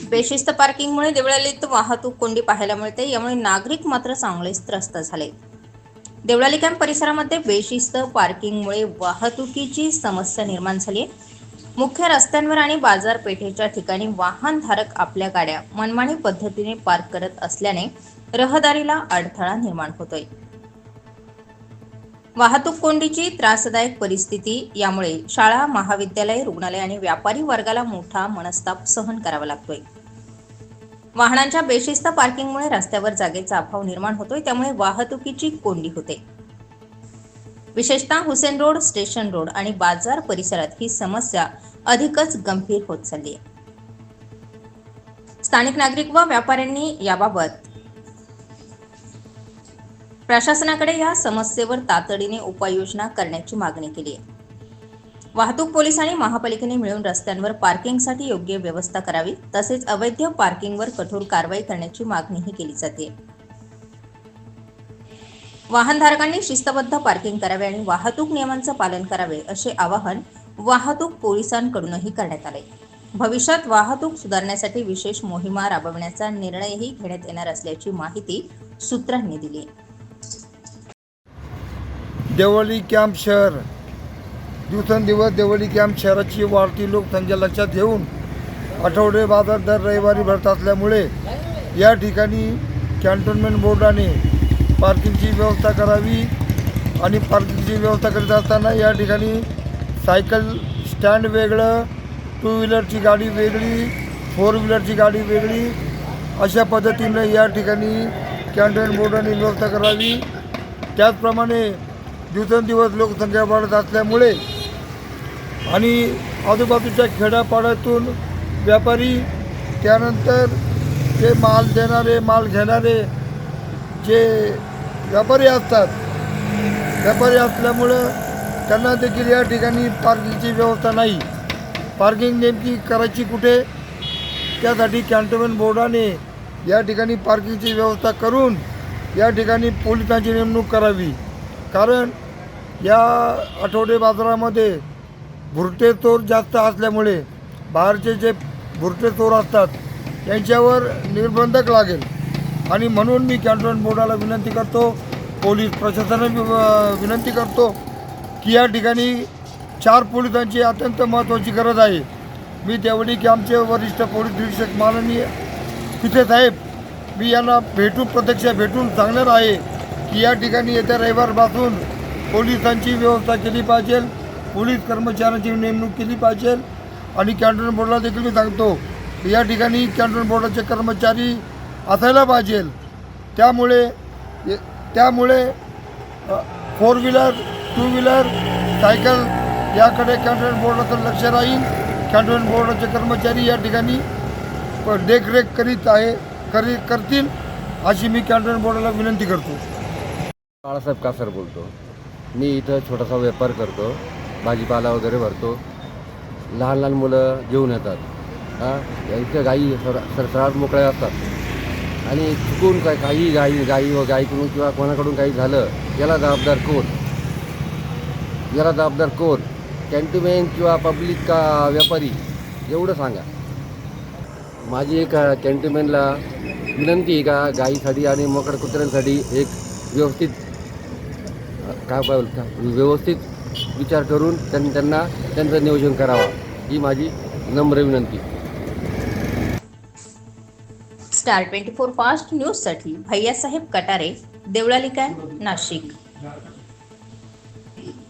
बेशिस्त पार्किंगमुळे देवळालीत वाहतूक कोंडी पाहायला मिळते. यामुळे नागरिक मात्र चांगलेच त्रस्त झाले. देवळाली कॅम्प परिसरामध्ये बेशिस्त पार्किंगमुळे वाहतुकीची समस्या निर्माण झाली आहे. मुख्य रस्त्यांवर आणि बाजारपेठेच्या ठिकाणी वाहनधारक आपल्या गाड्या मनमानी पद्धतीने पार्क करत असल्याने रहदारीला अडथळा निर्माण होतोय. वाहतूक कोंडीची त्रासदायक परिस्थिती यामुळे शाळा महाविद्यालय रुग्णालय आणि व्यापारी वर्गाला मोठा मनस्ताप सहन करावा लागतोय. वाहनांच्या बेशिस्त पार्किंगमुळे रस्त्यावर जागेचा अभाव निर्माण होतोय त्यामुळे वाहतुकीची कोंडी होते. विशेषतः हुसेन रोड स्टेशन रोड आणि बाजार परिसरात ही समस्या अधिकच गंभीर होत चालली आहे स्थानिक नागरिक व व्यापाऱ्यांनी याबाबत प्रशासनाकडे या समस्येवर तातडीने उपाययोजना करण्याची मागणी केली आहे. वाहतूक पोलीस आणि महापालिकेने मिळून रस्त्यांवर पार्किंगसाठी योग्य व्यवस्था करावी तसेच अवैध पार्किंगवर कठोर कारवाई करण्याची मागणीही केली जाते. वाहनधारकांनी शिस्तबद्ध पार्किंग करावे आणि वाहतूक नियमांचं पालन करावे असे आवाहन वाहतूक पोलिसांकडूनही करण्यात आले. भविष्यात वाहतूक सुधारण्यासाठी विशेष मोहिमा राबवण्याचा निर्णयही घेण्यात येणार असल्याची माहिती सूत्रांनी दिली देवळी कॅम्प शहर. दिवसेंदिवस देवळी कॅम्प शहराची वाढती लोकसंख्या लक्षात घेऊन आठवडे बाजार दर रविवारी भरत असल्यामुळे या ठिकाणी कॅन्टोन्मेंट बोर्डाने पार्किंगची व्यवस्था करावी आणि पार्किंगची व्यवस्था करीत असताना या ठिकाणी सायकल स्टँड वेगळं टू व्हीलरची गाडी वेगळी फोर व्हीलरची गाडी वेगळी. अशा पद्धतीनं या ठिकाणी कॅन्टोन्मेंट बोर्डाने व्यवस्था करावी. त्याचप्रमाणे दिवसेंदिवस लोकसंख्या वाढत असल्यामुळे आणि आजूबाजूच्या खेड्यापाड्यातून व्यापारी त्यानंतर ते माल देणारे माल घेणारे जे व्यापारी असतात व्यापारी असल्यामुळं त्यांना देखील या ठिकाणी पार्किंगची व्यवस्था नाही. पार्किंग नेमकी करायची कुठे? त्यासाठी कॅन्टोन्मेंट बोर्डाने या ठिकाणी पार्किंगची व्यवस्था करून या ठिकाणी पोलिसांची नेमणूक करावी. कारण या आठवडे बाजारामध्ये भुरटे चोर जास्त असल्यामुळे बाहेरचे जे भुरटे चोर असतात त्यांच्यावर निर्बंधक लागेल. आणि म्हणून मी कॅन्टोन्मेंट बोर्डाला विनंती करतो पोलीस प्रशासनाला वि- विनंती करतो की या ठिकाणी चार पोलिसांची अत्यंत महत्त्वाची गरज आहे. मी तेवढी की आमचे वरिष्ठ पोलीस निरीक्षक माननीय तिथे साहेब मी यांना भेटून प्रत्यक्ष भेटून सांगणार आहे की या ठिकाणी येत्या रविवारपासून पोलिसांची व्यवस्था केली पाहिजे पोलीस कर्मचाऱ्यांची नेमणूक केली पाहिजे आणि कॅन्टोन बोर्डाला देखील मी सांगतो या ठिकाणी कॅन्टोन बोर्डाचे कर्मचारी असायला पाहिजे. त्यामुळे त्यामुळे four wheeler two wheeler cycle याकडे कॅन्टोन बोर्डाचं लक्ष राहील. कॅन्टोन बोर्डाचे कर्मचारी या ठिकाणी देखरेख करीत आहे करी करतील अशी मी कॅन्टोन बोर्डाला विनंती करतो. बाळासाहेब कासर बोलतो. मी इथं छोटासा व्यापार करतो भाजीपाला वगैरे भरतो. लहान लहान मुलं घेऊन येतात. हां या इथं गाई सर सरसराट मोकळ्या असतात. आणि चुकून काय काही गाई गाई व गाईकडून किंवा कोणाकडून काही झालं याला जबाबदार कोण? याला जबाबदार कोण? कॅन्टीमेन किंवा पब्लिक का व्यापारी? एवढं सांगा. माझी एक कॅन्टीमेनला विनंती आहे का गाईसाठी आणि मोकड कुत्र्यांसाठी एक व्यवस्थित काय बोलता व्यवस्थित विचार करून त्यांना त्यांचं नियोजन करावं. ही माझी नम्र विनंती. स्टार ट्वेंटी फोर फास्ट न्यूजसाठी भैयासाहेब कटारे देवळाली काय नाशिक.